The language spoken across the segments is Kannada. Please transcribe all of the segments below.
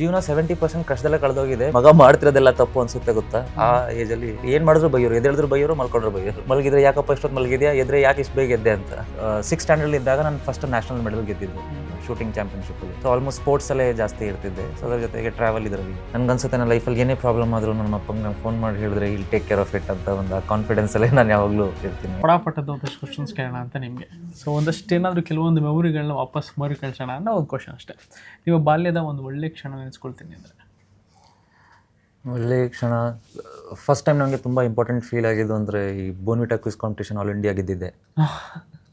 ಜೀವನ ಸೆವೆಂಟಿ ಪರ್ಸೆಂಟ್ ಕಷ್ಟದಲ್ಲೇ ಕಳೆದೋಗಿದೆ. ಮಗ ಮಾಡ್ತಿರೋದೆಲ್ಲ ತಪ್ಪು ಅನ್ಸುತ್ತೆ ಗೊತ್ತಾ? ಆ ಏಜ್ ಅಲ್ಲಿ ಏನ್ ಮಾಡಿದ್ರು ಬೈಯೋರು, ಎದ್ದೇಳಿದ್ರು ಬೈಯೋರು, ಮಲ್ಕೊಂಡ್ರು ಬೈಯೋರು. ಮಲಗಿದ್ರೆ ಯಾಕಪ್ಪ ಇಷ್ಟೊತ್ತು ಮಲಗಿದ್ಯಾ, ಎದ್ರೆ ಯಾಕೆ ಇಷ್ಟು ಬೇಗ ಎದ್ದೆ ಅಂತ. ಸಿಕ್ಸ್ ಸ್ಟ್ಯಾಂಡರ್ಡ್ ಇದ್ದಾಗ ನಾನು ಫಸ್ಟ್ ನ್ಯಾಷನಲ್ ಮೆಡಲ್ ಗೆದ್ದಿದ್ದು. ಶೂಟಿಂಗ್ ಚಾಂಪಿಯನ್ಶಿಪ್ ಅಲ್ಲಿ. ಸೊ ಆಲ್ಮೋಸ್ಟ್ ಸ್ಪೋರ್ಟ್ಸ್ ಅಲ್ಲೇ ಜಾಸ್ತಿ ಇರ್ತಿದ್ದೆ. ಸೊ ಅದ್ರ ಜೊತೆಗೆ ಟ್ರಾವೆಲ್ ಇದರಲ್ಲಿ. ನನ್ಗನ್ಸುತ್ತೆ ನನ್ನ ಲೈಫಲ್ಲಿ ಏನೇ ಪ್ರಾಬ್ಲಮ್ ಆದರೂ ನನ್ನ ಅಪ್ಪಂಗೆ ನಾನು ಫೋನ್ ಮಾಡಿ ಹೇಳಿದ್ರೆ ಇಲ್ಲಿ ಟೇಕ್ ಕೇರ್ ಆಫ್ ಇಟ್ ಅಂತ ಒಂದು ಕಾನ್ಫಿಡೆನ್ಸ್ ಅಲ್ಲೇ ನಾನು ಯಾವಾಗಲೂ ಇರ್ತೀನಿ. ಪಡಾಪಟ್ಟದ ಒಂದಷ್ಟು ಕ್ವಶನ್ಸ್ ಕೇಳೋಣ ಅಂತ ನಿಮಗೆ. ಸೊ ಒಂದಷ್ಟು ಏನಾದರೂ ಕೆಲವೊಂದು ಮೆಮೊರಿಗಳನ್ನ ವಾಪಸ್ ಮರು ಕಳ್ಸೋಣ ಅನ್ನೋ ಒಂದು ಕ್ವಶನ್ ಅಷ್ಟೇ. ನೀವು ಬಾಲ್ಯದ ಒಂದು ಒಳ್ಳೆ ಕ್ಷಣ ನೆನೆಸ್ಕೊಳ್ತೀನಿ ಅಂದರೆ. ಒಳ್ಳೆ ಕ್ಷಣ ಫಸ್ಟ್ ಟೈಮ್ ನನಗೆ ತುಂಬ ಇಂಪಾರ್ಟೆಂಟ್ ಫೀಲ್ ಆಗಿದ್ದು ಅಂದರೆ ಈ Bournvita quiz competition all India ಗೆದ್ದಿದ್ದೆ.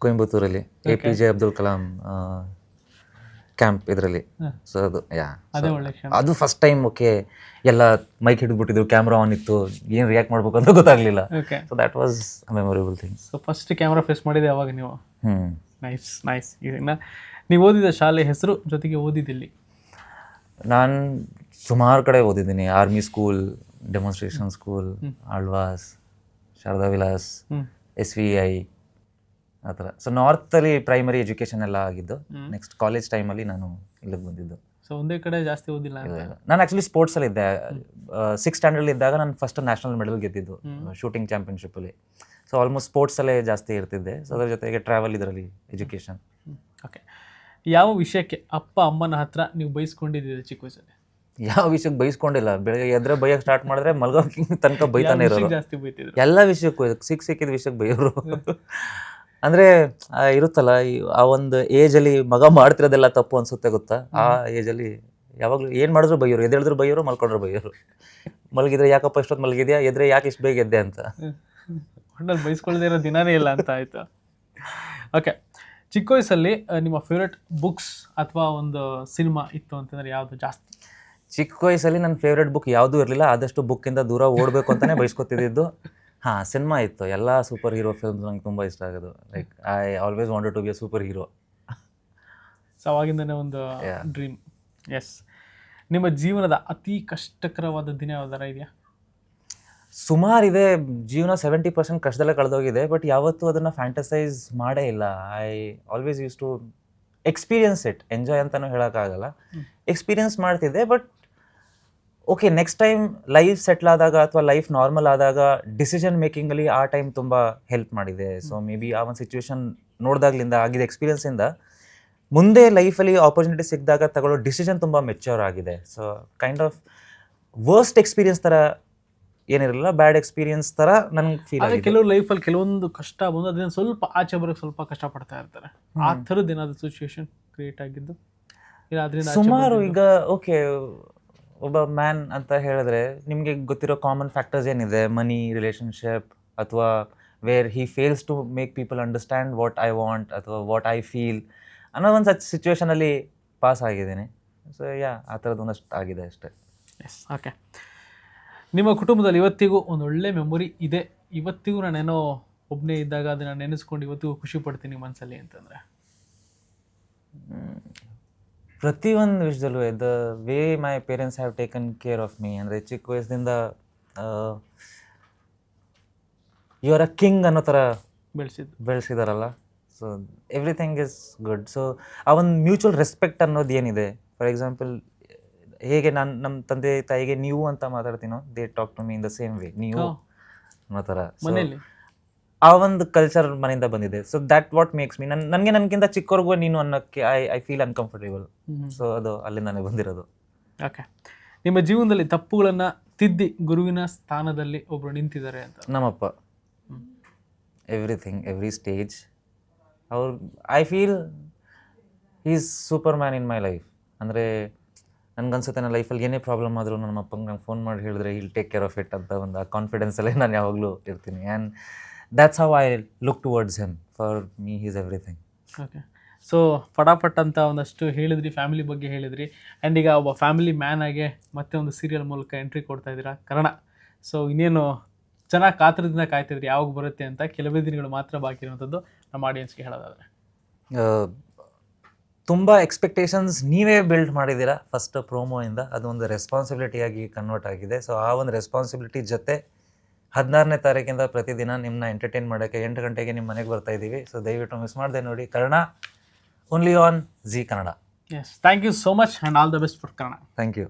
ಕೊಯಂಬತ್ತೂರಲ್ಲಿ A P J Abdul Kalam camp ಇದರಲ್ಲಿ. ಸೊ ಅದು ಯಾ ಅದೇ ಒಳ್ಳೆ ಕ್ಷಣ ಅದು ಫಸ್ಟ್ ಟೈಮ್ ಓಕೆ ಎಲ್ಲ ಮೈಕ್ ಹಿಡಿದ್ಬಿಟ್ಟಿದ್ರು ಕ್ಯಾಮ್ರಾ ಆನ್ ಇತ್ತು. ಏನು ರಿಯಾಕ್ಟ್ ಮಾಡ್ಬೇಕು ಅಂತ ಗೊತ್ತಾಗ್ಲಿಲ್ಲ. Okay so that was memorable thing so first camera face ಮಾಡಿದೆ ಯಾವಾಗ ನೀವು. ಹ್ಞೂ ನೈಸ್ ನೈಸ್ ಇನ್ನು ನೀವು ಓದಿದ ಶಾಲೆ ಹೆಸರು ಜೊತೆಗೆ ಓದಿದ್ದಿಲ್ಲಿ? ನಾನು ಸುಮಾರು ಕಡೆ ಓದಿದ್ದೀನಿ. Army school demonstration school Alvas Sharada Vilas S V I ಆ ಥರ. ಸೊ ನಾರ್ತಲ್ಲಿ ಪ್ರೈಮರಿ ಎಜುಕೇಷನ್ ಎಲ್ಲ ಆಗಿದ್ದು ನೆಕ್ಸ್ಟ್ ಕಾಲೇಜ್ ಟೈಮಲ್ಲಿ ನಾನು ಇಲ್ಲಿಗೆ ಬಂದಿದ್ದು. ಸೊ ಒಂದೇ ಕಡೆ ಜಾಸ್ತಿ ಓದಿಲ್ಲ. ನಾನು ಆ್ಯಕ್ಚುಲಿ ಸ್ಪೋರ್ಟ್ಸಲ್ಲಿ ಇದ್ದೆ. ಸಿಕ್ಸ್ ಸ್ಟ್ಯಾಂಡರ್ಡ್ ಇದ್ದಾಗ ನಾನು ಫಸ್ಟ್ ನ್ಯಾಷನಲ್ ಮೆಡಲ್ ಗೆದ್ದಿದ್ದು ಶೂಟಿಂಗ್ ಚಾಂಪಿಯನ್ಶಿಪ್ಪಲ್ಲಿ ಸೊ ಆಲ್ಮೋಸ್ಟ್ ಸ್ಪೋರ್ಟ್ಸಲ್ಲೇ ಜಾಸ್ತಿ ಇರ್ತಿದ್ದೆ. ಸೊ ಅದ್ರ ಜೊತೆಗೆ ಟ್ರಾವೆಲ್ ಇದರಲ್ಲಿ ಎಜುಕೇಷನ್ ಓಕೆ ಯಾವ ವಿಷಯಕ್ಕೆ ಅಪ್ಪ ಅಮ್ಮನ ಹತ್ರ ನೀವು ಬೈಸ್ಕೊಂಡಿದ್ದೀರಿ ಚಿಕ್ಕ ವಯಸ್ಸಲ್ಲಿ? ಯಾವ ವಿಷಯಕ್ಕೆ ಬೈಸ್ಕೊಂಡಿಲ್ಲ. ಬೆಳಗ್ಗೆ ಎದ್ರೆ ಬೈಯಕ್ಕೆ ಸ್ಟಾರ್ಟ್ ಮಾಡಿದ್ರೆ ಮಲ್ಗೋಕೆ ತನಕ ಬೈತಾನೆ ಇರೋರು. ವಿಷಯಕ್ಕೆ ಜಾಸ್ತಿ ಬೈತಿದ್ರು? ಎಲ್ಲ ವಿಷಯಕ್ಕೂ ಸಿಕ್ ಸಿಕ್ಕಿದ ವಿಷಯಕ್ಕೆ ಬೈಯೋರು. ಅಂದ್ರೆ ಆ ಇರುತ್ತಲ್ಲ ಈ ಆ ಒಂದು ಏಜ್ ಅಲ್ಲಿ ಮಗ ಮಾಡ್ತಿರೋದೆಲ್ಲ ತಪ್ಪು ಅನ್ಸುತ್ತೆ ಗೊತ್ತಾ? ಆ ಏಜ್ ಅಲ್ಲಿ ಯಾವಾಗಲೂ ಏನು ಮಾಡಿದ್ರು ಬೈಯೋರು ಎದ್ದೇಳಿದ್ರು ಬೈಯೋರು ಮಲ್ಕೊಂಡ್ರು ಬೈಯೋರು. ಮಲಗಿದ್ರೆ ಯಾಕಪ್ಪ ಇಷ್ಟೊತ್ತು ಮಲಗಿದ್ಯಾ? ಎದ್ರೆ ಯಾಕೆ ಇಷ್ಟು ಬೇಗ ಎದ್ದೆ ಅಂತ. ಹೊಂಡಲ್ಲಿ ಬೈಸ್ಕೊಳ್ಳದೇ ಇರೋ ದಿನಾನೇ ಇಲ್ಲ ಅಂತ ಆಯ್ತು. ಓಕೆ ಚಿಕ್ಕ ವಯಸ್ಸಲ್ಲಿ ನಿಮ್ಮ ಫೇವ್ರೆಟ್ ಬುಕ್ಸ್ ಅಥವಾ ಒಂದು ಸಿನಿಮಾ ಇತ್ತು ಅಂತಂದ್ರೆ ಯಾವುದು ಜಾಸ್ತಿ? ಚಿಕ್ಕ ವಯಸ್ಸಲ್ಲಿ ನನ್ನ ಫೇವ್ರೆಟ್ ಬುಕ್ ಯಾವುದೂ ಇರಲಿಲ್ಲ ಆದಷ್ಟು ಬುಕ್ಕಿಂದ ದೂರ ಓಡಬೇಕು ಅಂತಲೇ ಬಯಸ್ಕೊತಿದ್ದು ಹಾಂ ಸಿನಿಮಾ ಇತ್ತು. ಎಲ್ಲ ಸೂಪರ್ ಹೀರೋ ಫಿಲ್ಮ್ಸ್ ನಂಗೆ ತುಂಬ ಇಷ್ಟ ಆಗೋದು. Like I always wanted to be a super hero so ಅವಾಗಿಂದನೇ ಒಂದು ಡ್ರೀಮ್ ಎಸ್ ನಿಮ್ಮ ಜೀವನದ ಅತಿ ಕಷ್ಟಕರವಾದ ದಿನ ಯಾವ್ದಾರ ಇದೆಯಾ? ಸುಮಾರಿದೆ ಜೀವನ ಸೆವೆಂಟಿ ಪರ್ಸೆಂಟ್ ಕಷ್ಟದಲ್ಲೇ ಕಳೆದೋಗಿದೆ. ಬಟ್ ಯಾವತ್ತೂ ಅದನ್ನು ಫ್ಯಾಂಟಸೈಸ್ ಮಾಡೇ ಇಲ್ಲ. I always use to experience it enjoy ಅಂತಲೂ ಹೇಳೋಕ್ಕಾಗಲ್ಲ. ಎಕ್ಸ್ಪೀರಿಯನ್ಸ್ ಮಾಡ್ತಿದ್ದೆ. But okay next time life settle ಆದಾಗ ಅಥವಾ ಲೈಫ್ ನಾರ್ಮಲ್ ಆದಾಗ ಡಿಸಿಷನ್ ಮೇಕಿಂಗಲ್ಲಿ ಆ ಟೈಮ್ ತುಂಬ ಹೆಲ್ಪ್ ಮಾಡಿದೆ. ಸೊ ಮೇ ಬಿ ಆ ಒಂದು ಸಿಚುವೇಶನ್ ನೋಡಿದಾಗ್ಲಿಂದ ಆಗಿದ ಎಕ್ಸ್ಪೀರಿಯನ್ಸಿಂದ ಮುಂದೆ ಲೈಫಲ್ಲಿ ಆಪರ್ಚುನಿಟಿ ಸಿಕ್ಕಿದಾಗ ತಗೊಳ್ಳೋ ಡಿಸಿಷನ್ ತುಂಬ ಮೆಚ್ಯೂರ್ ಆಗಿದೆ. So kind of worst experience ಥರ ಏನಿರಲ್ಲ ಬ್ಯಾಡ್ ಎಕ್ಸ್ಪೀರಿಯನ್ಸ್ ಥರ ನನಗೆ ಫೀಲ್ ಆಗಿದೆ. ಕೆಲವು ಲೈಫಲ್ಲಿ ಕೆಲವೊಂದು ಕಷ್ಟ ಬಂದು ಅದನ್ನ ಸ್ವಲ್ಪ ಆಚೆ ಬರೋಕ್ಕೆ ಸ್ವಲ್ಪ ಕಷ್ಟಪಡ್ತಾ ಇರ್ತಾರೆ. ಆ ಥರದ್ದು ಏನಾದ್ರು ಸಿಚುವೇಶನ್ ಕ್ರಿಯೇಟ್ ಆಗಿದ್ದು? ಸುಮಾರು ಈಗ ಓಕೆ ಒಬ್ಬ ಮ್ಯಾನ್ ಅಂತ ಹೇಳಿದ್ರೆ ನಿಮಗೆ ಗೊತ್ತಿರೋ ಕಾಮನ್ ಫ್ಯಾಕ್ಟರ್ಸ್ ಏನಿದೆ? ಮನಿ ರಿಲೇಷನ್ಶಿಪ್ ಅಥವಾ where he fails to make people understand what I want ಅಥವಾ ವಾಟ್ ಐ ಫೀಲ್ ಅನ್ನೋ ಒಂದು ಸಚ್ ಸಿಚುವೇಶನಲ್ಲಿ ಪಾಸ್ ಆಗಿದ್ದೀನಿ. ಸೊ ಯಾ ಆ ಥರದ್ದು ಒಂದಷ್ಟು ಆಗಿದೆ ಅಷ್ಟೇ. ಎಸ್ ಓಕೆ ನಿಮ್ಮ ಕುಟುಂಬದಲ್ಲಿ ಇವತ್ತಿಗೂ ಒಂದು ಒಳ್ಳೆ ಮೆಮೊರಿ ಇದೆ. ಇವತ್ತಿಗೂ ನಾನೇನೋ ಒಬ್ಬನೇ ಇದ್ದಾಗ ಅದನ್ನು ನೆನೆಸ್ಕೊಂಡು ಇವತ್ತಿಗೂ ಖುಷಿ ಪಡ್ತೀನಿ ಮನಸ್ಸಲ್ಲಿ ಅಂತಂದ್ರೆ. ಪ್ರತಿಯೊಂದು ವಿಷಯದಲ್ಲೂ the way my parents have taken care of me. ಅಂದರೆ ಚಿಕ್ಕ ವಯಸ್ಸಿನಿಂದ ಯು ಆರ್ ಅ ಕಿಂಗ್ ಅನ್ನೋ ಥರ ಬೆಳೆಸಿದ್ ಬೆಳೆಸಿದಾರಲ್ಲ. So everything is good so ಆ ಒಂದು ಮ್ಯೂಚುವಲ್ ರೆಸ್ಪೆಕ್ಟ್ ಅನ್ನೋದು ಏನಿದೆ? ಫಾರ್ ಎಕ್ಸಾಂಪಲ್ ಹೇಗೆ ನಾನು ನಮ್ಮ ತಂದೆ ತಾಯಿಗೆ ನೀವು ಅಂತ ಮಾತಾಡ್ತೀನೋ they talk to me in the same way ನೀವು ಅನ್ನೋ ಥರ. ಮನೇಲಿ ಆ ಒಂದು ಕಲ್ಚರ್ ಮನೆಯಿಂದ ಬಂದಿದೆ. So that what makes me ನನ್ ನನಗೆ ನನಗಿಂತ ಚಿಕ್ಕವ್ರಿಗೂ ನೀನು ಅನ್ನೋಕ್ಕೆ I I feel uncomfortable so ಅದು ಅಲ್ಲಿಂದಾನೇ ಬಂದಿರೋದು. ಓಕೆ ನಿಮ್ಮ ಜೀವನದಲ್ಲಿ ತಪ್ಪುಗಳನ್ನು ತಿದ್ದಿ ಗುರುವಿನ ಸ್ಥಾನದಲ್ಲಿ ಒಬ್ಬರು ನಿಂತಿದ್ದಾರೆ ಅಂತ. ನಮ್ಮಪ್ಪ. ಎವ್ರಿಥಿಂಗ್ ಎವ್ರಿ ಸ್ಟೇಜ್ ಅವ್ರು I feel is superman in my life ಅಂದರೆ ನನಗನ್ಸುತ್ತೆ ನನ್ನ ಲೈಫಲ್ಲಿ ಏನೇ ಪ್ರಾಬ್ಲಮ್ ಆದರೂ ನಮ್ಮ ಅಪ್ಪಂಗೆ ನಂಗೆ ಫೋನ್ ಮಾಡಿ ಹೇಳಿದ್ರೆ ಇಲ್ಲಿ ಟೇಕ್ ಕೇರ್ ಆಫ್ ಇಟ್ ಅಂತ ಒಂದು ಆ ಕಾನ್ಫಿಡೆನ್ಸಲ್ಲೇ ನಾನು ಯಾವಾಗಲೂ ಇರ್ತೀನಿ. And that's how I look towards him for me he's everything okay so ಪಟಾಪಟ್ ಅಂತ ಒಂದಷ್ಟು ಹೇಳಿದ್ರಿ ಫ್ಯಾಮಿಲಿ ಬಗ್ಗೆ ಹೇಳಿದ್ರಿ. ಆ್ಯಂಡ್ ಈಗ ಒಬ್ಬ ಫ್ಯಾಮಿಲಿ ಮ್ಯಾನ್ ಆಗಿ ಮತ್ತೆ ಒಂದು ಸೀರಿಯಲ್ ಮೂಲಕ ಎಂಟ್ರಿ ಕೊಡ್ತಾ ಇದ್ದೀರಾ? ಕನ್ನಡ. ಸೊ ಇನ್ನೇನು ಚೆನ್ನಾಗಿ ಕಾತರದಿಂದ ಕಾಯ್ತಿದ್ರಿ ಯಾವಾಗ ಬರುತ್ತೆ ಅಂತ? ಕೆಲವೇ ದಿನಗಳು ಮಾತ್ರ ಬಾಕಿ ಇರುವಂಥದ್ದು ನಮ್ಮ ಆಡಿಯನ್ಸ್ಗೆ ಹೇಳೋದಾದ್ರೆ. ತುಂಬ ಎಕ್ಸ್ಪೆಕ್ಟೇಷನ್ಸ್ ನೀವೇ ಬಿಲ್ಡ್ ಮಾಡಿದ್ದೀರಾ? ಫಸ್ಟ್ ಪ್ರೋಮೋಯಿಂದ ಅದು ಒಂದು ರೆಸ್ಪಾನ್ಸಿಬಿಲಿಟಿಯಾಗಿ ಕನ್ವರ್ಟ್ ಆಗಿದೆ. ಸೊ ಆ ಒಂದು ರೆಸ್ಪಾನ್ಸಿಬಿಲಿಟಿ ಜೊತೆ ಹದಿನಾರನೇ ತಾರೀಕಿಂದ ಪ್ರತಿದಿನ ನಿಮ್ಮನ್ನ ಎಂಟರ್ಟೈನ್ ಮಾಡೋಕ್ಕೆ ಎಂಟು ಗಂಟೆಗೆ ನಿಮ್ಮ ಮನೆಗೆ ಬರ್ತಾ ಇದ್ದೀವಿ ಸೊ ದಯವಿಟ್ಟು ಮಿಸ್ ಮಾಡದೆ ನೋಡಿ. Kannada only on Zee Kannada S thank you so much and all the best for Kannada thank you